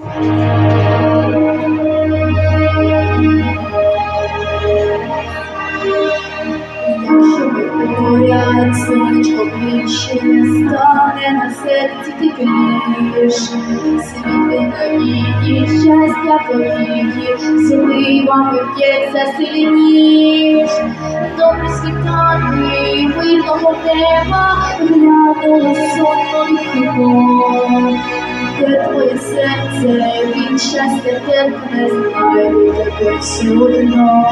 Якщо поряд сонечко стане на серці тепліш, світи надії, щастя повії, зливами п'ється сильніш. Добрі світанки мирного неба, глянуло сонно вікно. Де твоє серце від щастя терпне, знайде тебе все одно.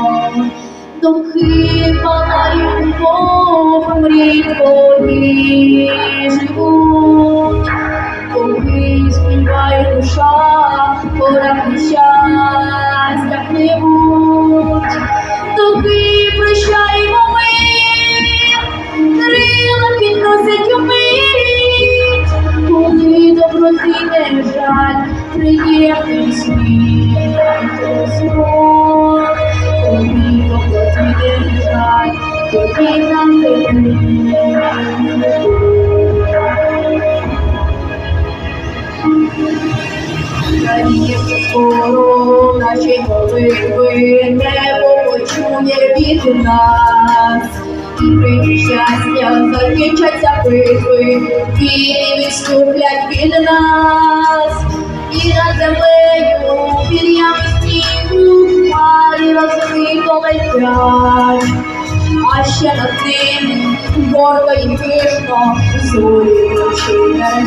Думки палають любов, мрій твої живуть, Коли співає душа, пора щастя пливуть, приємний світ розмов. Тобі доброти не тобі нам Радіє скоро наші молитви, небо почує від нас. І щастя, закінчаться битви, війни відступлять від нас. І над землею вір'ями снігу хмари розкрито летять. А ще над тим гордо і пишно зорі ночі не